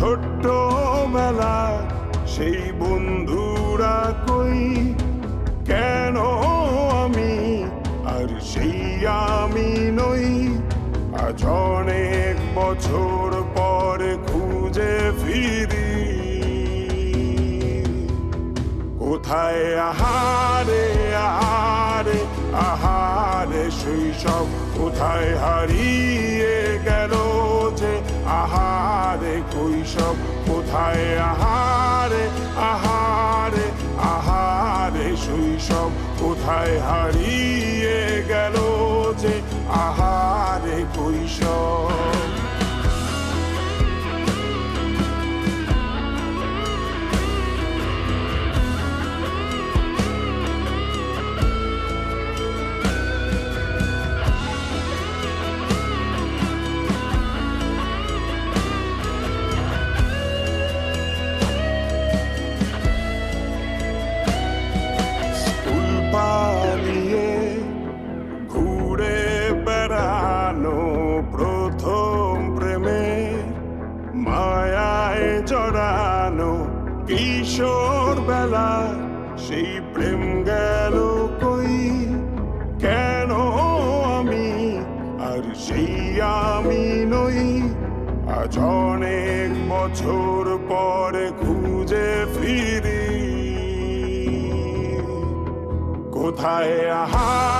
ছোট্ট মেলা, সেই বন্ধুরা কই? কেন আমি আর সেই আমি নই? আজ অনেক বছর পরে খুঁজে ফিরি। কোথায় আহারে আহারে আহারে শৈশব কোথায় হারিয়ে কৈশব কোথায়? আহারে আহারে আহারে সব কোথায় হারিয়ে গেল যে আহারে কৈশব কিশোর বেলা সেই প্রেম গেল কই? কেন আমি আর সেই আমি নই? আজ অনেক বছর পরে খুঁজে ফিরি। কোথায় আহারে